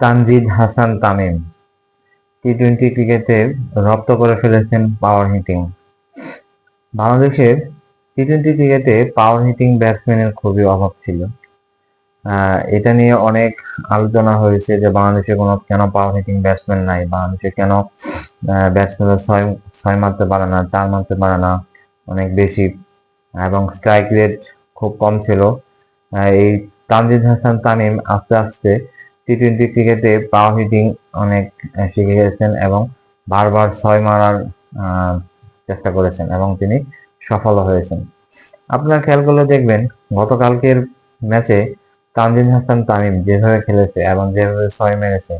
Tanzid Hasan Tamim. T twenty ক্রিকেটে রপ্ত করে ফেলেছেন পাওয়ার হিটিং বাংলাদেশের টি টোয়েন্টি ক্রিকেটে পাওয়ার হিটিং ব্যাটসম্যানের খুবই অভাব ছিল। এটা নিয়ে অনেক আলোচনা হয়েছে যে বাংলাদেশে কোনো কেন পাওয়ার হিটিং ব্যাটসম্যান নাই? বাংলাদেশে কেন ব্যাটসম্যানরা ছয় ছয় মারতে পারে না, চার মারতে পারে না? অনেক বেশি। এবং স্ট্রাইক রেট খুব কম ছিল। এই তানজিদ হাসান তামিম আস্তে আস্তে টি টোয়েন্টি ক্রিকেটে পাওয়ার হিটিং অনেক শিখে গেছেন এবং বারবার ছয় মারার চেষ্টা করেছেন এবং তিনি সফল হয়েছেন। আপনার খেয়াল করলে দেখবেন, গতকালকের ম্যাচে তানজিদ হাসান তামিম যেভাবে খেলেছে এবং যেভাবে ছয় মেরেছে,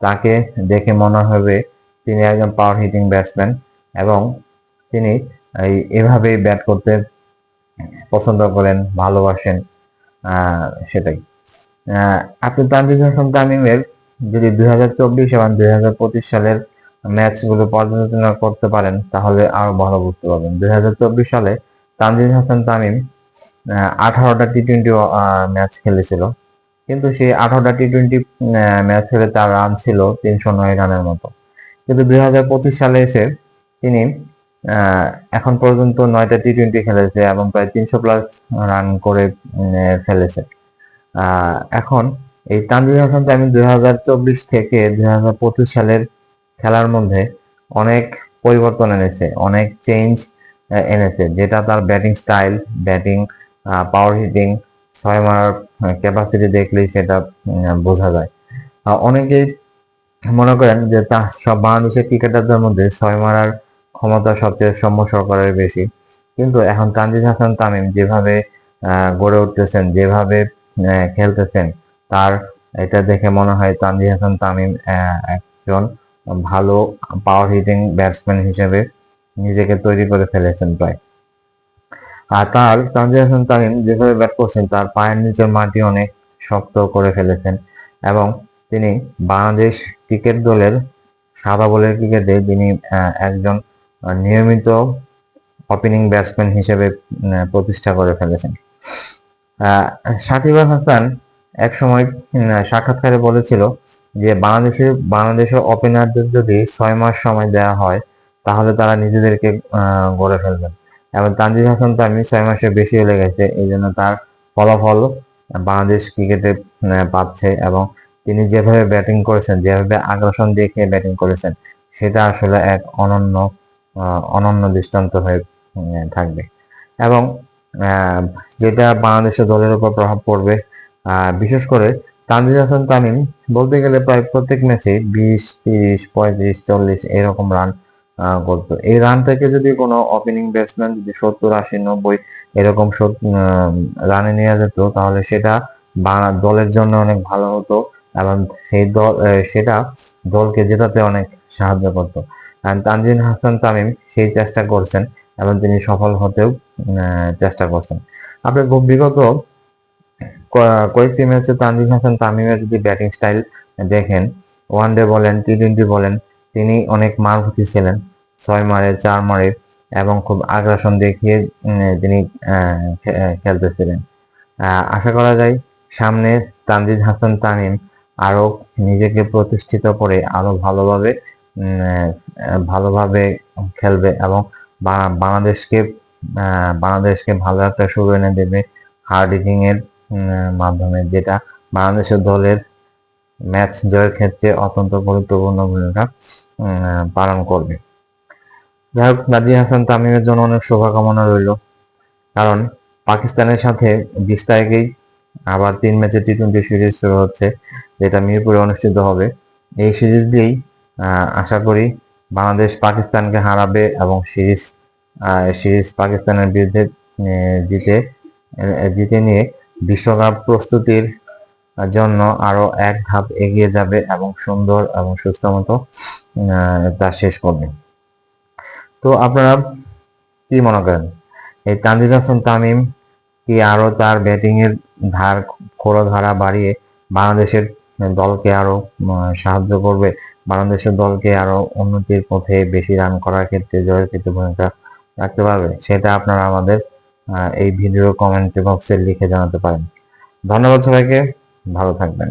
তাকে দেখে মনে হবে তিনি একজন পাওয়ার হিটিং ব্যাটসম্যান এবং তিনি এই এভাবেই ব্যাট করতে পছন্দ করেন, ভালোবাসেন সেটাই। আপনি তানজিদ হাসান তামিমের যদি দুই হাজার চব্বিশ এবং দুই হাজার পঁচিশ সালের ম্যাচগুলো পর্যালোচনা করতে পারেন, তাহলে আরও ভালো বুঝতে পারবেন। দুই হাজার চব্বিশ সালে তানজিদ হাসান তামিম আঠারোটা টি টোয়েন্টি ম্যাচ খেলেছিল। কিন্তু সেই আঠারোটা টি টোয়েন্টি ম্যাচ খেলে তার রান ছিল তিনশো নয় রানের মতো। কিন্তু দুই হাজার পঁচিশ সালে এসে তিনি এখন পর্যন্ত নয়টা টি টোয়েন্টি খেলেছে এবং প্রায় তিনশো প্লাস রান করে ফেলেছে। এখন এই তানজিদ হাসান তামিম দুই হাজার চব্বিশ থেকে দুই পঁচিশ সালের খেলার মধ্যে অনেক পরিবর্তন এনেছে, অনেক চেঞ্জ এনেছে। যেটা তার batting style batting power hitting ছয় মারার ক্যাপাসিটি দেখলেই সেটা বোঝা যায়। অনেকেই মনে করেন যে তা সব বাংলাদেশের ক্রিকেটারদের মধ্যে ছয় মারার ক্ষমতা সবচেয়ে সৌম্য সরকারের বেশি। কিন্তু এখন তানজিদ হাসান, তামিম যেভাবে গড়ে উঠতেছেন, যেভাবে খেলতেছেন। তার এটা দেখে মনে হয় তানজি হাসান তামিম একজন ভালো পাওয়ার হিটিং ব্যাটসম্যান হিসেবে নিজেকে তৈরি করে ফেলেছেন প্রায়। আর তার তানজিদ হাসান তামিম যেভাবে ব্যাট করছেন, তার পায়ের নিচের মাটি অনেক শক্ত করে ফেলেছেন এবং তিনি বাংলাদেশ ক্রিকেট দলের সাদা বলের ক্রিকেটে তিনি একজন নিয়মিত ওপেনিং ব্যাটসম্যান হিসেবে প্রতিষ্ঠা করে ফেলেছেন। সাকিব আল হাসান এক সময় সাক্ষাৎকারে বলেছিল যে বাংলাদেশের বাংলাদেশের ওপেনারদের যদি ছয় মাস সময় দেওয়া হয়, তাহলে তারা নিজেদেরকে গড়ে ফেলবেন। এবং তানজিদ হাসান তো আমি ছয় মাসের বেশি হয়ে গেছে, এই জন্য তার ফলাফল বাংলাদেশ ক্রিকেটে পাচ্ছে এবং তিনি যেভাবে ব্যাটিং করেছেন, যেভাবে আগ্রাসন দেখে ব্যাটিং করেছেন, সেটা আসলে এক অনন্য অনন্য দৃষ্টান্ত হয়ে থাকবে। এবং যেটা বাংলাদেশের দলের উপর প্রভাব পড়বে। বিশেষ করে তানজিদ হাসান তামিম বলতে গেলে প্রায় প্রত্যেক ম্যাচে বিশ, তিরিশ, পঁয়ত্রিশ, চল্লিশ এরকম রান করতো। এই রান থেকে যদি কোনো ওপেনিং ব্যাটসম্যান যদি সত্তর, আশি, নব্বই এরকম রানে নিয়ে যেত, তাহলে সেটা দলের জন্য অনেক ভালো হতো এবং সেই দল সেটা দলকে জেতাতে অনেক সাহায্য করতো। আর তানজিদ হাসান তামিম সেই চেষ্টা করছেন এবং তিনি সফল হতেও চেষ্টা করছেন। আপনি বিগত কয়েকটি ম্যাচে তানজিদ হাসান তামিমের যদি ব্যাটিং স্টাইল দেখেন ওয়ান ডে বলেন টি টোয়েন্টি বলেন, তিনি অনেক মারভূতি ছিলেন, ছয় মারে, চার মারে, এবং খুব আগ্রাসন দেখিয়ে তিনি খেলতেছিলেন। আশা করা যায় সামনে তানজিদ হাসান তামিম আরও নিজেকে প্রতিষ্ঠিত করে আরও ভালোভাবে ভালোভাবে খেলবে এবং বাংলাদেশকে বাংলাদেশকে ভালো একটা শুরু এনে দেবে হার্ড হিটিং এর মাধ্যমে, যেটা বাংলাদেশের দলের ম্যাচ জয়ের ক্ষেত্রে অত্যন্ত গুরুত্বপূর্ণ ভূমিকা পালন করবে। যাই হোক, নাজির হাসান তামিমের জন্য অনেক শুভকামনা রইল। কারণ পাকিস্তানের সাথে বিশ তারিখেই আবার তিন ম্যাচের টি টোয়েন্টি সিরিজ শুরু হচ্ছে, যেটা মিরপুরে অনুষ্ঠিত হবে। এই সিরিজ দিয়েই আশা করি বাংলাদেশ পাকিস্তানকে হারাবে এবং সিরিজ সিরিজ পাকিস্তানের বিরুদ্ধে জিতে জিতে নিয়ে বিশ্বকাপ প্রস্তুতির জন্য আরও এক ধাপ এগিয়ে যাবে এবং সুন্দর এবং সুস্থ মতো তা শেষ করবে। তো আপনারা কি মনে করেন? এই তানজিদ হাসান তামিম কি আরও তার ব্যাটিং এর ধার ধারা বাড়িয়ে বাংলাদেশের দলকে আরও সাহায্য করবে? বাংলাদেশের দলকে আরও উন্নতির পথে বেশি রান করার ক্ষেত্রে জয়ের ক্ষেত্রে ভূমিকা রাখতে পারবে সেটা আপনারা আমাদের এই ভিডিও কমেন্ট বক্সে লিখে জানাতে পারেন। ধন্যবাদ সবাইকে। ভালো থাকবেন।